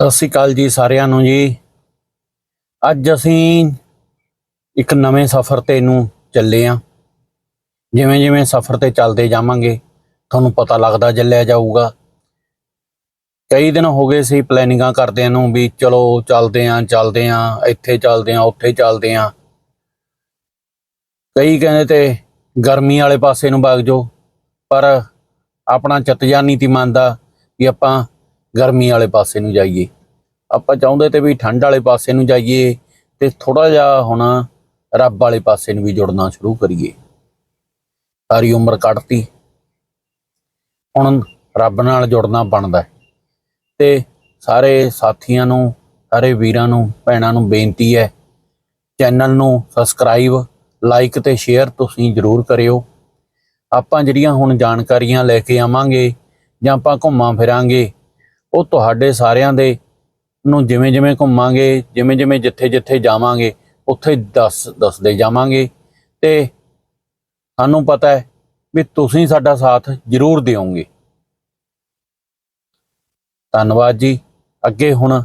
ਸਤਿ ਸ਼੍ਰੀ ਅਕਾਲ ਜੀ ਸਾਰਿਆਂ ਨੂੰ ਜੀ। ਅੱਜ ਅਸੀਂ ਇੱਕ ਨਵੇਂ ਸਫ਼ਰ ਤੇ ਨੂੰ ਚੱਲੇ ਆਂ। ਜਿਵੇਂ ਜਿਵੇਂ ਸਫ਼ਰ ਤੇ ਚੱਲਦੇ ਜਾਵਾਂਗੇ, ਤੁਹਾਨੂੰ ਪਤਾ ਲੱਗਦਾ ਚੱਲਿਆ ਜਾਊਗਾ। ਕਈ ਦਿਨ ਹੋ ਗਏ ਸੀ ਪਲੈਨਿੰਗਾਂ ਕਰਦਿਆਂ ਨੂੰ ਵੀ ਚਲੋ ਚੱਲਦੇ ਆਂ ਚੱਲਦੇ ਆਂ, ਇੱਥੇ ਚੱਲਦੇ ਆਂ, ਉੱਥੇ ਚੱਲਦੇ ਆਂ। ਕਈ ਕਹਿੰਦੇ ਤੇ ਗਰਮੀ ਵਾਲੇ ਪਾਸੇ ਨੂੰ ਵਗ ਜਾਓ, ਪਰ ਆਪਣਾ ਚਤਜਾ ਨੀਤੀ ਮੰਨਦਾ ਵੀ ਆਪਾਂ ਗਰਮੀ ਵਾਲੇ ਪਾਸੇ ਨੂੰ ਜਾਈਏ। ਆਪਾਂ ਚਾਹੁੰਦੇ ਤੇ ਵੀ ਠੰਡ ਵਾਲੇ ਪਾਸੇ ਨੂੰ ਜਾਈਏ ਤੇ ਥੋੜਾ ਜਿਹਾ ਹੁਣ ਰੱਬ ਵਾਲੇ ਪਾਸੇ ਨੂੰ ਵੀ ਜੁੜਨਾ ਸ਼ੁਰੂ ਕਰੀਏ। ਸਾਰੀ ਉਮਰ ਕੱਢਤੀ। ਹੁਣ ਰੱਬ ਨਾਲ ਜੁੜਨਾ ਬਣਦਾ ਹੈ। ਤੇ ਸਾਰੇ ਸਾਥੀਆਂ ਨੂੰ, ਸਾਰੇ ਵੀਰਾਂ ਨੂੰ, ਭੈਣਾਂ ਨੂੰ ਬੇਨਤੀ ਹੈ, ਚੈਨਲ ਨੂੰ ਸਬਸਕ੍ਰਾਈਬ, ਲਾਈਕ ਤੇ ਸ਼ੇਅਰ ਤੁਸੀਂ ਜਰੂਰ ਕਰਿਓ। ਆਪਾਂ ਜਿਹੜੀਆਂ ਹੁਣ ਜਾਣਕਾਰੀਆਂ ਲੈ ਕੇ ਆਵਾਂਗੇ ਜਾਂ ਆਪਾਂ ਘੁੰਮਾਂ ਫਿਰਾਂਗੇ ਉਹ ਤੁਹਾਡੇ ਸਾਰਿਆਂ ਦੇ ਨੂੰ ਜਿਵੇਂ ਜਿਵੇਂ ਘੁੰਮਾਂਗੇ, ਜਿਵੇਂ ਜਿਵੇਂ ਜਿੱਥੇ ਜਿੱਥੇ ਜਾਵਾਂਗੇ, ਉੱਥੇ ਦੱਸ ਦੱਸਦੇ ਜਾਵਾਂਗੇ। ਤੇ ਸਾਨੂੰ ਪਤਾ ਹੈ ਵੀ ਤੁਸੀਂ ਸਾਡਾ ਸਾਥ ਜ਼ਰੂਰ ਦਿਓਗੇ। ਧੰਨਵਾਦ ਜੀ। ਅੱਗੇ ਹੁਣ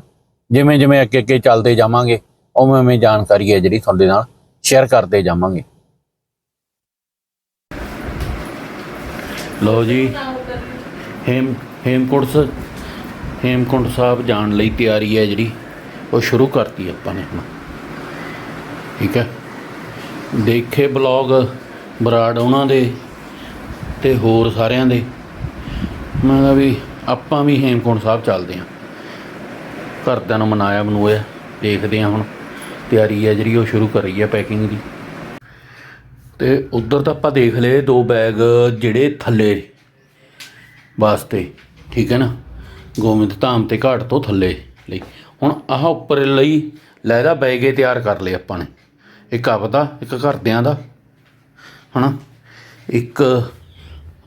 ਜਿਵੇਂ ਜਿਵੇਂ ਅੱਗੇ ਅੱਗੇ ਚੱਲਦੇ ਜਾਵਾਂਗੇ, ਉਵੇਂ ਉਵੇਂ ਜਾਣਕਾਰੀ ਹੈ ਜਿਹੜੀ ਤੁਹਾਡੇ ਨਾਲ ਸ਼ੇਅਰ ਕਰਦੇ ਜਾਵਾਂਗੇ। ਲੋ ਜੀ, ਹੇਮ, ਹੇਮਕੁੰਟ ਹੇਮਕੁੰਟ ਸਾਹਿਬ ਜਾਣ ਲਈ ਤਿਆਰੀ ਹੈ ਜਿਹੜੀ, ਉਹ ਸ਼ੁਰੂ ਕਰਤੀ ਆਪਾਂ ਨੇ ਹੁਣ। ਠੀਕ ਹੈ? ਦੇਖੇ ਬਲੌਗ ਬਰਾੜ ਉਹਨਾਂ ਦੇ ਤੇ ਹੋਰ ਸਾਰਿਆਂ ਦੇ। ਮੈਂ ਕਿਹਾ ਵੀ ਆਪਾਂ ਵੀ ਹੇਮਕੁੰਟ ਸਾਹਿਬ ਚੱਲਦੇ ਆਂ ਘਰਦਿਆਂ ਨੂੰ ਮਨਾਇਆ ਮਨੂਇਆ ਦੇਖਦੇ ਆਂ ਹੁਣ। ਤਿਆਰੀ ਹੈ ਜਿਹੜੀ, ਉਹ ਸ਼ੁਰੂ ਕਰੀ ਹੈ ਪੈਕਿੰਗ ਦੀ। ਤੇ ਉਧਰ ਤਾਂ ਆਪਾਂ ਦੇਖ ਲਏ ਦੋ ਬੈਗ ਜਿਹੜੇ ਥੱਲੇ ਵਾਸਤੇ। ਠੀਕ ਹੈ ਨਾ? ਗੋਬਿੰਦ ਧਾਮ ਤੇ ਘਾਟ ਤੋਂ ਥੱਲੇ ਲਈ। ਹੁਣ ਆਹ ਉੱਪਰ ਲਈ ਲੈਦਾ ਬੈਗੇ ਤਿਆਰ ਕਰ ਲਏ ਆਪਾਂ ਨੇ। ਇੱਕ ਆਪਦਾ ਇੱਕ ਘਰਦਿਆਂ ਦਾ। ਹਨਾ? ਇੱਕ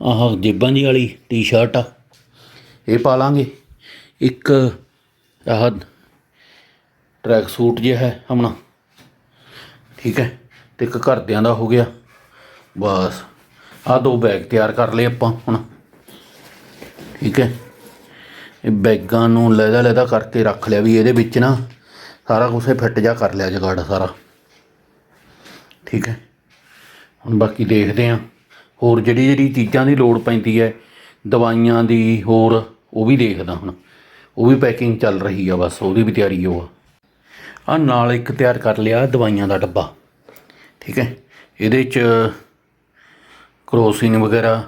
ਆਹ ਜੇਬਾਂ ਦੀ ਵਾਲੀ ਟੀ-ਸ਼ਰਟ ਆ। ਇਹ ਪਾ ਲਾਂਗੇ। ਇੱਕ ਆਹ ਟਰੈਕ ਸੂਟ ਜਿਹਾ ਹੈ ਹਮਣਾ ਠੀਕ ਹੈ? ਤੇ ਇੱਕ ਘਰਦਿਆਂ ਦਾ ਹੋ ਗਿਆ। ਬਸ। ਆਹ ਦੋ ਬੈਗ ਤਿਆਰ ਕਰ ਲਏ ਆਪਾਂ ਹੁਣ। ਠੀਕ ਹੈ? ਇਹ ਬੈਗਾਂ ਨੂੰ ਲੈਦਾ ਲੈਦਾ ਕਰਕੇ ਰੱਖ ਲਿਆ ਵੀ ਇਹਦੇ ਵਿੱਚ ਨਾ ਸਾਰਾ ਕੁਝ ਫਿੱਟ ਜਾ ਕਰ ਲਿਆ ਜਗਾੜ ਸਾਰਾ। ਠੀਕ ਹੈ? ਹੁਣ ਬਾਕੀ ਦੇਖਦੇ ਆਂ ਹੋਰ ਜਿਹੜੀ ਜਿਹੜੀ ਚੀਜ਼ਾਂ ਦੀ ਲੋੜ ਪੈਂਦੀ ਹੈ, ਦਵਾਈਆਂ ਦੀ ਹੋਰ, ਉਹ ਵੀ ਦੇਖਦਾ ਹੁਣ। ਉਹ ਵੀ ਪੈਕਿੰਗ ਚੱਲ ਰਹੀ ਆ ਬਸ, ਉਹਦੀ ਵੀ ਤਿਆਰੀ ਹੋ ਆ। ਆ ਨਾਲ ਇੱਕ ਤਿਆਰ ਕਰ ਲਿਆ ਦਵਾਈਆਂ ਦਾ ਡੱਬਾ। ਠੀਕ ਹੈ? ਇਹਦੇ ਚ ਕਰੋਸਿਨ ਵਗੈਰਾ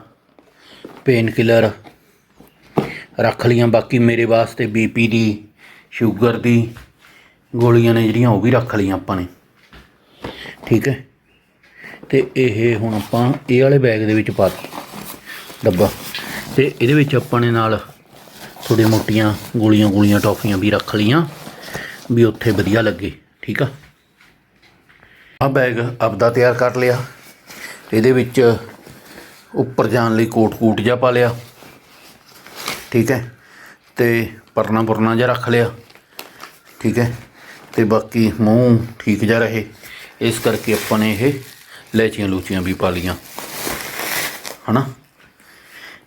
ਪੇਨ ਕਿਲਰ ਰੱਖ ਲੀਆਂ ਬਾਕੀ ਮੇਰੇ ਵਾਸਤੇ ਬੀਪੀ ਦੀ, ਸ਼ੂਗਰ ਦੀ ਗੋਲੀਆਂ ਨੇ ਜਿਹੜੀਆਂ, ਉਹ ਵੀ ਰੱਖ ਲੀਆਂ ਆਪਾਂ ਨੇ। ਠੀਕ ਹੈ? ਤੇ ਇਹ ਹੁਣ ਆਪਾਂ ਇਹ ਵਾਲੇ ਬੈਗ ਦੇ ਵਿੱਚ ਪਾ ਦਿੱਤੀ। ਡੱਬਾ ਤੇ ਇਹਦੇ ਵਿੱਚ ਆਪਾਂ ਨੇ ਨਾਲ ਥੋੜੀ ਮੋਟੀਆਂ ਗੋਲੀਆਂ ਗੋਲੀਆਂ ਟੌਫੀਆਂ ਵੀ ਰੱਖ ਲੀਆਂ ਵੀ ਉੱਥੇ ਵਧੀਆ ਲੱਗੇ। ਠੀਕ ਆ? ਆ ਬੈਗ ਆਪਦਾ ਤਿਆਰ ਕਰ ਲਿਆ। ਇਹਦੇ ਵਿੱਚ ਉੱਪਰ ਜਾਣ ਲਈ ਕੋਟ ਕੂਟ ਜਿਹਾ ਪਾ ਲਿਆ। ਠੀਕ ਹੈ? ਤੇ ਪਰਨਾ ਪੁਰਨਾ ਜਿਹਾ ਰੱਖ ਲਿਆ। ਠੀਕ ਹੈ? ਤੇ ਬਾਕੀ ਮੂੰਹ ਠੀਕ ਜਿਹਾ ਰਹੇ। ਇਸ ਕਰਕੇ ਆਪਾਂ ਨੇ ਇਹ ਲੈਚੀਆਂ ਲੂਚੀਆਂ ਵੀ ਪਾ ਲੀਆਂ ਹਨਾ?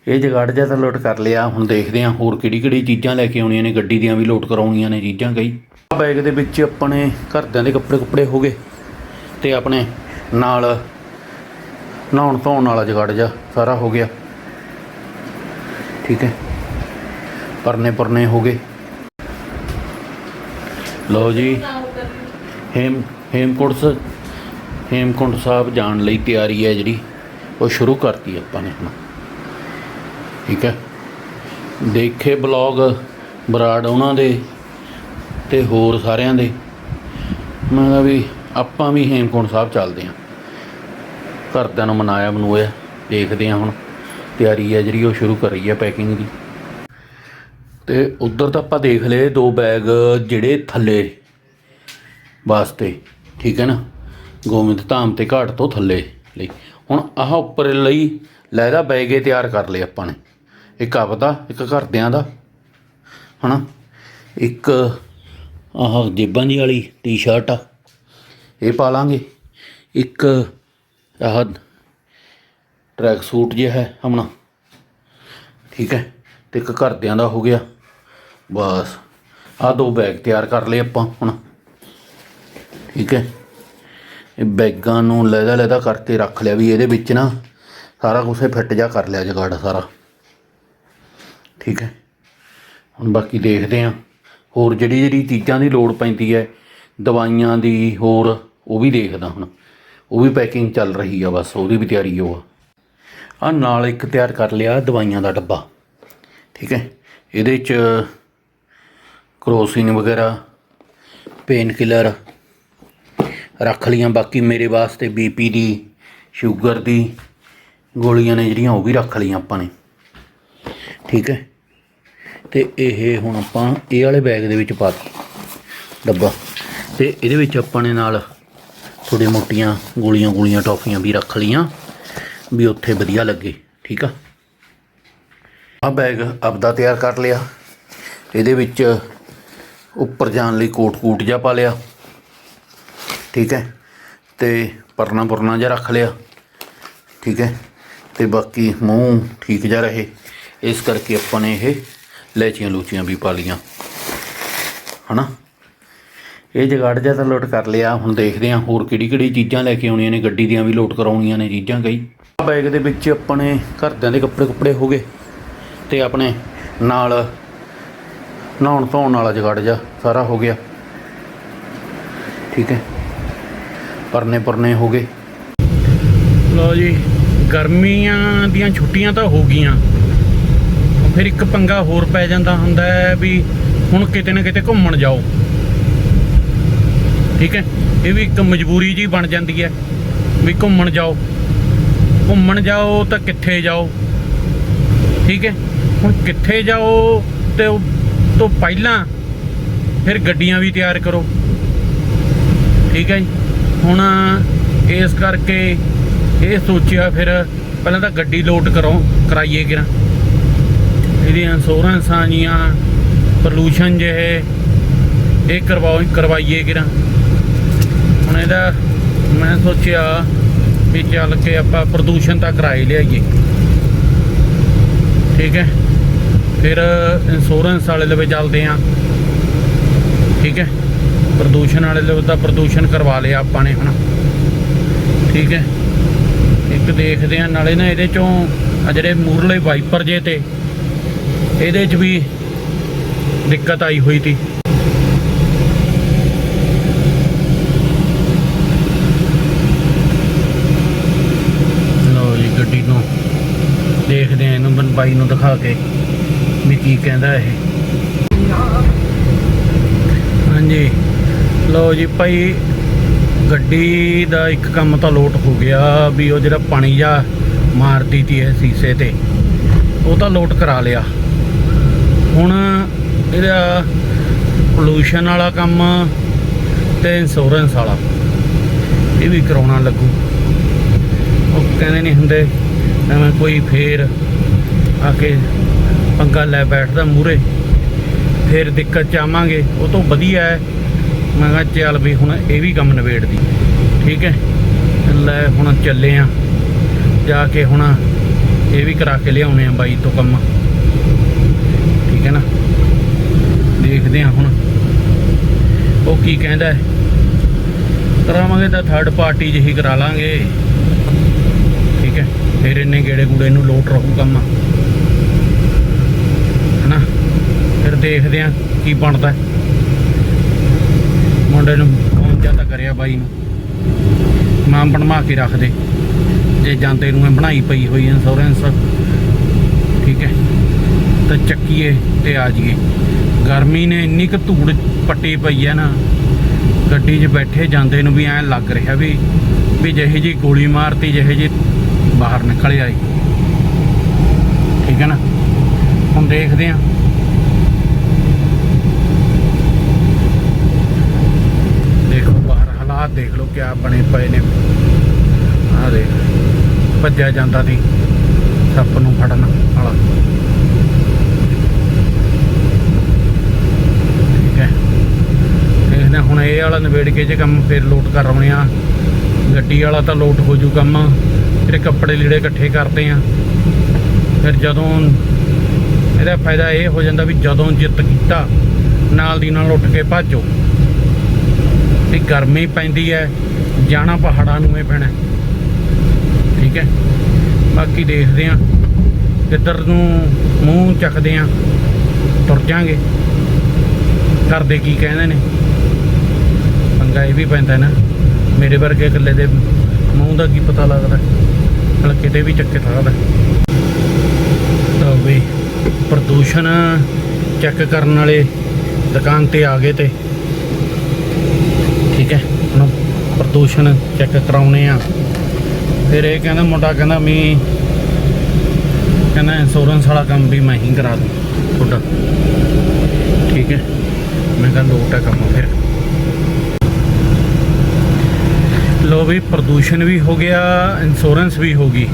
ਇਹ ਜਗਾੜ ਜਿਹਾ ਤਾਂ ਲੋਡ ਕਰ ਲਿਆ। ਹੁਣ ਦੇਖਦੇ ਹਾਂ ਹੋਰ ਕਿਹੜੀ ਕਿਹੜੀ ਚੀਜ਼ਾਂ ਲੈ ਕੇ ਆਉਣੀਆਂ ਨੇ। ਗੱਡੀ ਦੀਆਂ ਵੀ ਲੋਟ ਕਰਾਉਣੀਆਂ ਨੇ ਚੀਜ਼ਾਂ ਕਈ। ਬੈਗ ਦੇ ਵਿੱਚ ਆਪਣੇ ਘਰਦਿਆਂ ਦੇ ਕੱਪੜੇ ਕੁੱਪੜੇ ਹੋ ਗਏ। ਤੇ ਆਪਣੇ ਨਾਲ ਨਹਾਉਣ ਧੋਣ ਵਾਲਾ ਜਗਾੜ ਜਿਹਾ ਸਾਰਾ ਹੋ ਗਿਆ। ਠੀਕ ਹੈ? ਪਰਨੇ ਪਰਨੇ ਹੋ ਗਏ। ਲਓ ਜੀ, ਹੇਮ, ਹੇਮਕੁੰਟ ਹੇਮਕੁੰਟ ਸਾਹਿਬ ਜਾਣ ਲਈ ਤਿਆਰੀ ਹੈ ਜਿਹੜੀ। ਉਹ ਸ਼ੁਰੂ ਕਰਤੀ ਆਪਾਂ ਨੇ ਹੁਣ। ਠੀਕ ਹੈ। ਦੇਖੇ ਬਲੌਗ ਬਰਾੜ ਉਹਨਾਂ ਦੇ ਤੇ ਹੋਰ ਸਾਰਿਆਂ ਦੇ। ਮੈਂ ਕਿਹਾ ਵੀ ਆਪਾਂ ਵੀ ਹੇਮਕੁੰਟ ਸਾਹਿਬ ਚੱਲਦੇ ਆਂ ਘਰਦਿਆਂ ਨੂੰ ਮਨਾਇਆ ਮਨੂਇਆ ਦੇਖਦੇ ਆਂ ਹੁਣ। ਤਿਆਰੀ ਹੈ ਜਿਹੜੀ ਉਹ ਸ਼ੁਰੂ ਕਰੀ ਹੈ ਪੈਕਿੰਗ ਦੀ। ਤੇ ਉਧਰ ਤਾਂ ਆਪਾਂ ਦੇਖ ਲਏ ਦੋ ਬੈਗ ਜਿਹੜੇ ਥੱਲੇ ਵਾਸਤੇ, ਠੀਕ ਹੈ ਨਾ? ਗੋਬਿੰਦ ਧਾਮ ਤੇ ਘਾਟ ਤੋਂ ਥੱਲੇ ਲਈ। ਹੁਣ ਆਹ ਉੱਪਰ ਲਈ ਲੈਦਾ ਬੈਗੇ ਤਿਆਰ ਕਰ ਲਏ ਆਪਾਂ ਨੇ। ਇੱਕ ਆਪਦਾ ਇੱਕ ਘਰਦਿਆਂ ਦਾ, ਹਨਾ? ਇੱਕ ਆਹ ਜੇਬਾਂ ਦੀ ਵਾਲੀ ਟੀ-ਸ਼ਰਟ ਆ, ਇਹ ਪਾ ਲਾਂਗੇ। ਇੱਕ ਆਹ ਟਰੈਕ ਸੂਟ ਜਿਹਾ ਹੈ ਹਮਣਾ ਠੀਕ ਹੈ? ਤੇ ਇੱਕ ਘਰਦਿਆਂ ਦਾ ਹੋ ਗਿਆ। ਬਸ ਆ ਦੋ ਬੈਗ ਤਿਆਰ ਕਰ ਲਏ ਆਪਾਂ ਹੁਣ। ਠੀਕ ਹੈ। ਇਹ ਬੈਗਾਂ ਨੂੰ ਲੈਦਾ ਲੈਦਾ ਕਰਕੇ ਰੱਖ ਲਿਆ ਵੀ ਇਹਦੇ ਵਿੱਚ ਨਾ ਸਾਰਾ ਕੁਝ ਫਿੱਟ ਜਾ ਕਰ ਲਿਆ ਜਗਾੜ ਸਾਰਾ। ਠੀਕ ਹੈ। ਹੁਣ ਬਾਕੀ ਦੇਖਦੇ ਹਾਂ। ਹੋਰ ਜਿਹੜੀ ਜਿਹੜੀ ਚੀਜ਼ਾਂ ਦੀ ਲੋੜ ਪੈਂਦੀ ਹੈ, ਦਵਾਈਆਂ ਦੀ ਹੋਰ, ਉਹ ਵੀ ਦੇਖਦਾ ਹੁਣ। ਉਹ ਵੀ ਪੈਕਿੰਗ ਚੱਲ ਰਹੀ ਆ ਬਸ, ਉਹਦੀ ਵੀ ਤਿਆਰੀ ਹੋ ਆ। ਆ ਨਾਲ ਇੱਕ ਤਿਆਰ ਕਰ ਲਿਆ ਦਵਾਈਆਂ ਦਾ ਡੱਬਾ। ਠੀਕ ਹੈ? ਇਹਦੇ ਚ ਕਰੋਸਿਨ ਵਗੈਰਾ ਪੇਨ ਕਿਲਰ ਰੱਖ ਲੀਆਂ ਬਾਕੀ ਮੇਰੇ ਵਾਸਤੇ ਬੀਪੀ ਦੀ ਸ਼ੂਗਰ ਦੀ ਗੋਲੀਆਂ ਨੇ ਜਿਹੜੀਆਂ, ਉਹ ਵੀ ਰੱਖ ਲੀਆਂ ਆਪਾਂ ਨੇ। ਠੀਕ ਹੈ? ਤੇ ਇਹ ਹੁਣ ਆਪਾਂ ਇਹ ਵਾਲੇ ਬੈਗ ਦੇ ਵਿੱਚ ਪਾ ਦਿੱਤੀ। ਡੱਬਾ। ਤੇ ਇਹਦੇ ਵਿੱਚ ਆਪਾਂ ਨੇ ਨਾਲ ਥੋੜੀ ਮੋਟੀਆਂ ਗੋਲੀਆਂ ਗੋਲੀਆਂ ਟੌਫੀਆਂ ਵੀ ਰੱਖ ਲੀਆਂ ਵੀ ਉੱਥੇ ਵਧੀਆ ਲੱਗੇ। ਠੀਕ ਆ? ਆ ਬੈਗ ਆਪਦਾ ਤਿਆਰ ਕਰ ਲਿਆ। ਇਹਦੇ ਵਿੱਚ ਉੱਪਰ ਜਾਣ ਲਈ ਕੋਟ ਕੂਟ ਜਿਹਾ ਪਾ ਲਿਆ। ਠੀਕ ਹੈ? ਤੇ ਪਰਨਾ ਪੁਰਨਾ ਜਿਹਾ ਰੱਖ ਲਿਆ। ਠੀਕ ਹੈ? ਤੇ ਬਾਕੀ ਮੂੰਹ ਠੀਕ ਜਾ ਰਹੇ। ਇਸ ਕਰਕੇ ਆਪਾਂ ਨੇ ਇਹ ਲੈਚੀਆਂ ਲੂਚੀਆਂ ਵੀ ਪਾ ਲੀਆਂ ਹਨਾ? ਇਹ ਜਗਾੜ ਜਿਹਾ ਤਾਂ ਲੋਡ ਕਰ ਲਿਆ। ਹੁਣ ਦੇਖਦੇ ਹਾਂ ਹੋਰ ਕਿਹੜੀ ਕਿਹੜੀ ਚੀਜ਼ਾਂ ਲੈ ਕੇ ਆਉਣੀਆਂ ਨੇ। ਗੱਡੀ ਦੀਆਂ ਵੀ ਲੋਟ ਕਰਾਉਣੀਆਂ ਨੇ ਚੀਜ਼ਾਂ ਕਈ। ਬੈਗ ਦੇ ਵਿੱਚ ਆਪਣੇ ਘਰਦਿਆਂ ਦੇ ਕੱਪੜੇ ਕੁੱਪੜੇ ਹੋ ਗਏ। ਤੇ ਆਪਣੇ ਨਾਲ ਨਹਾਉਣ ਧੋਣ ਵਾਲਾ ਜਗਾੜ ਜਾ ਸਾਰਾ ਹੋ ਗਿਆ। ਠੀਕ ਹੈ। ਪਰਨੇ ਪਰਨੇ ਹੋ ਗਏ। ਲਓ ਜੀ, ਗਰਮੀਆਂ ਦੀਆਂ ਛੁੱਟੀਆਂ ਤਾਂ ਹੋ ਗਈਆਂ। ਫਿਰ ਇੱਕ ਪੰਗਾ ਹੋਰ ਪੈ ਜਾਂਦਾ ਹੁੰਦਾ ਹੈ ਵੀ ਹੁਣ ਕਿਤੇ ਨਾ ਕਿਤੇ ਘੁੰਮਣ ਜਾਓ। ਠੀਕ ਹੈ। ਇਹ ਵੀ ਇੱਕ ਮਜਬੂਰੀ ਜੀ ਬਣ ਜਾਂਦੀ ਹੈ ਵੀ ਘੁੰਮਣ ਜਾਓ। ਘੁੰਮਣ ਜਾਓ ਤਾਂ ਕਿੱਥੇ ਜਾਓ? ਠੀਕ ਹੈ। ਹੁਣ ਕਿੱਥੇ ਜਾਓ ਤੇ ਤੋਂ ਪਹਿਲਾਂ ਫਿਰ ਗੱਡੀਆਂ ਵੀ ਤਿਆਰ ਕਰੋ। ਠੀਕ ਹੈ ਜੀ? ਹੁਣ ਇਸ ਕਰਕੇ ਇਹ ਸੋਚਿਆ ਫਿਰ ਪਹਿਲਾਂ ਤਾਂ ਗੱਡੀ ਲੋਡ ਕਰੋ, ਕਰਾਈਏ ਕਿਰਾ ਇਹਦੀ ਇੰਸ਼ੋਰੈਂਸਾਂ ਜੀਆਂ ਪੋਲੂਸ਼ਨ ਜਿਹੇ ਇਹ ਕਰਵਾਓ, ਕਰਵਾਈਏ ਕਿਰਾਂ ਹੁਣ ਇਹਦਾ ਮੈਂ ਸੋਚਿਆ ਵੀ ਚੱਲ ਕੇ ਆਪਾਂ ਪ੍ਰਦੂਸ਼ਣ ਤਾਂ ਕਰਾਈ ਲਿਆਈਏ। ਠੀਕ ਹੈ? ਫਿਰ ਇੰਸ਼ੋਰੈਂਸ ਵਾਲੇ ਲਵੇ ਚੱਲਦੇ ਆ। ਠੀਕ ਹੈ? ਪ੍ਰਦੂਸ਼ਣ ਵਾਲੇ ਲਵੇ ਤਾਂ ਪ੍ਰਦੂਸ਼ਣ ਕਰਵਾ ਲਿਆ ਆਪਾਂ ਨੇ ਹੁਣ ਠੀਕ ਹੈ? ਇੱਕ ਦੇਖਦੇ ਆ, ਨਾਲੇ ਨਾ ਇਹਦੇ ਚੋਂ ਆ ਜਿਹੜੇ ਮੂਰਲੇ ਵਾਈਪਰ ਜੇ ਤੇ, ਇਹਦੇ 'ਚ ਵੀ ਦਿੱਕਤ ਆਈ ਹੋਈ ਤੀ। ਲਓ ਜੀ ਗੱਡੀ ਨੂੰ ਦੇਖਦੇ ਆ ਇਹਨੂੰ ਬਨ ਬਾਈ ਨੂੰ ਦਿਖਾ ਕੇ। ਵੀ ਕੀ ਕਹਿੰਦਾ ਇਹ? ਹਾਂਜੀ। ਲਓ ਜੀ ਭਾਈ, ਗੱਡੀ ਦਾ ਇੱਕ ਕੰਮ ਤਾਂ ਲੋਟ ਹੋ ਗਿਆ ਵੀ ਉਹ ਜਿਹੜਾ ਪਾਣੀ ਜਾ ਮਾਰਦੀ ਤੀ ਇਹ ਸੀਸੇ ਤੇ, ਉਹ ਤਾਂ ਲੋਟ ਕਰਾ ਲਿਆ। ਹੁਣ ਇਹਦਾ ਪੋਲੂਸ਼ਨ ਵਾਲਾ ਕੰਮ ਤੇ ਇੰਸ਼ੋਰੈਂਸ ਵਾਲਾ, ਇਹ ਵੀ ਕਰਾਉਣਾ ਲੱਗੂ। ਉਹ ਕਹਿੰਦੇ ਨਹੀਂ ਹੁੰਦੇ, ਐਵੇਂ ਕੋਈ ਫੇਰ ਆ ਕੇ ਪੰਗਾ ਲੈ ਬੈਠਦਾ ਮੂਰੇ ਫਿਰ ਦਿੱਕਤ ਚ ਆਵਾਂਗੇ। ਉਹ ਤੋਂ ਵਧੀਆ ਹੈ। ਮੈਂ ਕਿਹਾ ਚੱਲ ਵੀ ਹੁਣ ਇਹ ਵੀ ਕੰਮ ਨਿਬੇੜਦੀ। ਠੀਕ ਹੈ? ਲੈ ਹੁਣ ਚੱਲੇ ਆ। ਜਾ ਕੇ ਹੁਣ ਇਹ ਵੀ ਕਰਾ ਕੇ ਲਿਆਉਣੇ ਆ ਬਾਈ ਤੋਂ ਕੰਮ। ਠੀਕ ਹੈ ਨਾ? ਦੇਖਦੇ ਆ ਹੁਣ। ਉਹ ਕੀ ਕਹਿੰਦਾ ਹੈ? ਕਰਾਵਾਂਗੇ ਤਾਂ ਥਰਡ ਪਾਰਟੀ ਜਿਹੀ ਕਰਾ ਲਾਂਗੇ। ਠੀਕ ਹੈ? ਫਿਰ ਇੰਨੇ ਗੇੜੇ ਗੂੜੇ ਨੂੰ ਲੋਟ ਰਹੂ ਕੰਮ ਹਨਾ ਫਿਰ ਦੇਖਦੇ ਆ ਕੀ ਬਣਦਾ। ਮੁੰਡੇ ਨੂੰ ਫੋਨ ਜਾਂ ਕਰਿਆ ਬਾਈ ਨੂੰ। ਮਾਂ ਬਣਵਾ ਕੇ ਰੱਖ ਦੇ। ਜੇ ਜਾਂਦੇ ਨੂੰ ਇਹ ਬਣਾਈ ਪਈ ਹੋਈ ਇੰਸ਼ੋਰੈਂਸ ਠੀਕ ਹੈ। ਤਾਂ ਚੱਕੀਏ ਤੇ ਆ ਜਾਈਏ। ਗਰਮੀ ਨੇ ਇੰਨੀ ਕੁ ਧੂੜ ਪੱਟੀ ਪਈ ਹੈ ਨਾ। ਗੱਡੀ 'ਚ ਬੈਠੇ ਜਾਂਦੇ ਨੂੰ ਵੀ ਐਂ ਲੱਗ ਰਿਹਾ ਵੀ ਵੀ ਜਿਹੇ ਜੀ ਗੋਲੀ ਮਾਰਤੀ, ਜਿਹੇ ਜੀ ਬਾਹਰ ਨਿਕਲ ਆਈ ਠੀਕ ਹੈ ਨਾ। ਹੁਣ ਦੇਖਦੇ ਆਂ ਦੇਖੋ ਬਾਹਰ ਹਾਲਾਤ ਦੇਖ ਲਓ ਕਿਆ ਬਣੇ ਪਏ ਨੇ। ਆਹ ਦੇਖ, ਭੱਜਿਆ ਜਾਂਦਾ ਸੀ ਸੱਪ ਨੂੰ ਫੜਨ ਵਾਲਾ। ਠੀਕ ਹੈ। ਦੇਖਦੇ ਹੁਣ ਇਹ ਵਾਲਾ ਨਵੇੜ ਕੇ ਜੇ ਕੰਮ ਫਿਰ ਲੋਟ ਕਰਾਉਣੇ ਆ। ਗੱਡੀ ਵਾਲਾ ਤਾਂ ਲੋਟ ਹੋ ਜੂ ਕੰਮ। ਫਿਰ ਕੱਪੜੇ ਲੀੜੇ ਇਕੱਠੇ ਕਰਦੇ ਆ। ਫਿਰ ਜਦੋਂ ਇਹਦਾ ਫਾਇਦਾ ਇਹ ਹੋ ਜਾਂਦਾ ਵੀ ਜਦੋਂ ਜਿੱਤ ਕੀਤਾ, ਨਾਲ ਦੀ ਨਾਲ ਉੱਠ ਕੇ ਭੱਜੋ। ਵੀ ਗਰਮੀ ਪੈਂਦੀ ਹੈ, ਜਾਣਾ ਪਹਾੜਾਂ ਨੂੰ ਇਹ ਪੈਣਾ। ਠੀਕ ਹੈ? ਬਾਕੀ ਦੇਖਦੇ ਆ ਕਿੱਧਰ ਨੂੰ ਮੂੰਹ ਚੱਕਦੇ ਆ ਤੁਰ ਜਾਾਂਗੇ। ਕਰਦੇ ਕੀ ਕਹਿੰਦੇ ਨੇ? ਪੰਗਾ ਇਹ ਵੀ ਪੈਂਦਾ ਨਾ, ਮੇਰੇ ਵਰਗੇ ਇਕੱਲੇ ਦੇ ਮੂੰਹ ਦਾ ਕੀ ਪਤਾ ਲੱਗਦਾ? ਹਲ ਕਿਤੇ ਵੀ ਚੱਕੇ ਸਕਦਾ ਤਾਂ ਵੀ ਪ੍ਰਦੂਸ਼ਣ ਚੈੱਕ ਕਰਨ ਵਾਲੇ ਦੁਕਾਨ ਤੇ ਆ ਗਏ ਤੇ ਠੀਕ ਹੈ, ਹੁਣ ਪ੍ਰਦੂਸ਼ਣ ਚੈੱਕ ਕਰਾਉਣੇ ਆ। ਫਿਰ ਇਹ ਕਹਿੰਦਾ, ਮੁੰਡਾ ਕਹਿੰਦਾ ਵੀ ਕਹਿੰਦਾ ਇੰਸ਼ੋਰੈਂਸ ਵਾਲਾ ਕੰਮ ਵੀ ਮੈਂ ਹੀ ਕਰਾ ਦੂੰ, ਤੁਹਾਡਾ। ਠੀਕ ਹੈ, ਮੈਂ ਕਿਹਾ, ਲੋਟ ਹੈ ਕੰਮ ਫਿਰ। ਲੋ ਵੀ, ਪ੍ਰਦੂਸ਼ਣ ਵੀ ਹੋ ਗਿਆ ਇੰਸ਼ੋਰੈਂਸ ਵੀ ਹੋ ਗਈ।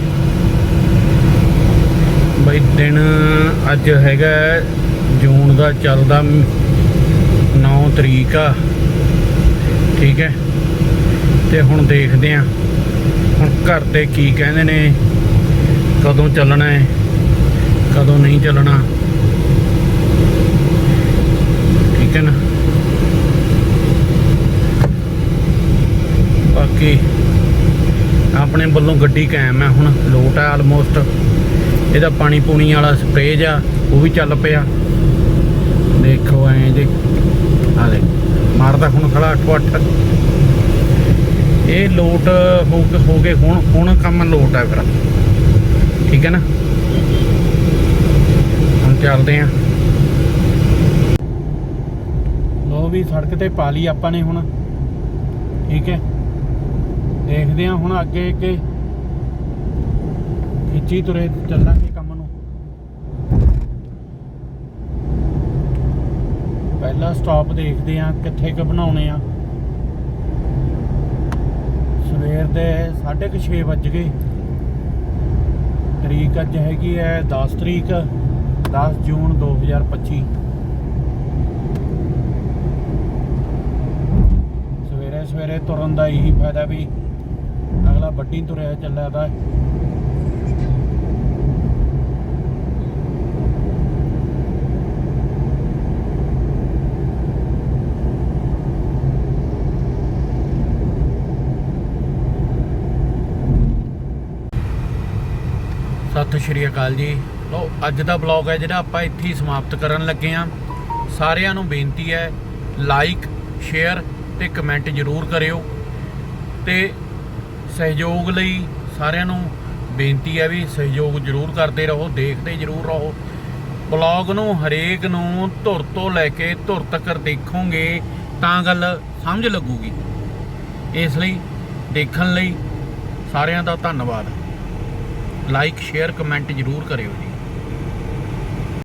ਬਈ, ਦਿਨ ਅੱਜ ਹੈਗਾ, ਜੂਨ ਦਾ ਚੱਲਦਾ 9 ਤਰੀਕ ਆ। ਠੀਕ ਹੈ। ਤੇ ਹੁਣ ਦੇਖਦੇ ਆ ਹੁਣ ਘਰ ਦੇ ਕੀ ਕਹਿੰਦੇ ਨੇ। ਕਦੋਂ ਚੱਲਣਾ ਹੈ। ਕਦੋਂ ਨਹੀਂ ਚੱਲਣਾ। ਠੀਕ ਹੈ ਨਾ। ਬਾਕੀ ਆਪਣੇ ਵੱਲੋਂ ਗੱਡੀ ਕਾਇਮ ਹੈ। ਹੁਣ ਲੋਟ ਹੈ ਆਲਮੋਸਟ ਇਹਦਾ ਪਾਣੀ ਪੂਣੀ ਵਾਲਾ ਸਪਰੇਜ ਆ ਉਹ ਵੀ ਚੱਲ ਪਿਆ। ਦੇਖੋ ਐਂ ਜੇ। ਆ ਦੇ ਮਾਰਦਾ ਹੁਣ ਖੜਾ 8 8 ਇਹ ਲੋਟ ਹੋ ਕੇ ਹੋ ਗਏ ਹੁਣ ਹੁਣ ਕੰਮ ਲੋਟ ਹੈ ਫਿਰ। ਠੀਕ ਹੈ ਨਾ? ਹੁਣ ਚੱਲਦੇ ਆਂ ਲੋ ਵੀ ਸੜਕ ਤੇ ਪਾ ਲਈ ਆਪਾਂ ਨੇ ਹੁਣ। ਠੀਕ ਹੈ? ਦੇਖਦੇ ਆਂ ਹੁਣ ਅੱਗੇ ਅੱਗੇ ਖਿੱਚੀ ਤੁਰੇ ਚੱਲਾਂਗੇ ਕੰਮ ਨੂੰ ਪਹਿਲਾ ਸਟਾਪ ਦੇਖਦੇ ਆਂ ਕਿੱਥੇ ਕ ਬਣਾਉਣੇ ਆ। ਸਵੇਰ ਦੇ 6:30 ਵੱਜ ਗਏ। ਤਰੀਕ ਅੱਜ ਹੈਗੀ ਹੈ 10 ਤਰੀਕ 10 ਜੂਨ 2025 ਸਵੇਰੇ ਸਵੇਰੇ ਤੁਰਨ ਦਾ ਇਹੀ ਫਾਇਦਾ ਵੀ ਅਗਲਾ ਵੱਡੀ ਤੁਰਿਆ ਚੱਲਿਆ ਦਾ ਸਤਿ ਸ਼੍ਰੀ ਅਕਾਲ ਜੀ। ਲੋ ਅੱਜ ਦਾ ਬਲੌਗ ਹੈ ਜਿਹੜਾ ਆਪਾਂ ਇੱਥੇ ਹੀ ਸਮਾਪਤ ਕਰਨ ਲੱਗੇ ਆ ਸਾਰਿਆਂ ਨੂੰ ਬੇਨਤੀ ਹੈ ਲਾਈਕ ਸ਼ੇਅਰ ਤੇ ਕਮੈਂਟ ਜ਼ਰੂਰ ਕਰਿਓ। ਤੇ ਸਹਿਯੋਗ ਲਈ ਸਾਰਿਆਂ ਨੂੰ ਬੇਨਤੀ ਹੈ ਵੀ ਸਹਿਯੋਗ ਜ਼ਰੂਰ ਕਰਦੇ ਰਹੋ, ਦੇਖਦੇ ਜ਼ਰੂਰ ਰਹੋ। ਬਲੌਗ ਨੂੰ ਹਰੇਕ ਨੂੰ ਧੁਰ ਤੋਂ ਲੈ ਕੇ ਧੁਰ ਤੱਕ ਦੇਖੋਗੇ ਤਾਂ ਗੱਲ ਸਮਝ ਲੱਗੂਗੀ। ਇਸ ਲਈ ਦੇਖਣ ਲਈ ਸਾਰਿਆਂ ਦਾ ਧੰਨਵਾਦ। ਲਾਈਕ ਸ਼ੇਅਰ ਕਮੈਂਟ ਜ਼ਰੂਰ ਕਰਿਓ ਜੀ।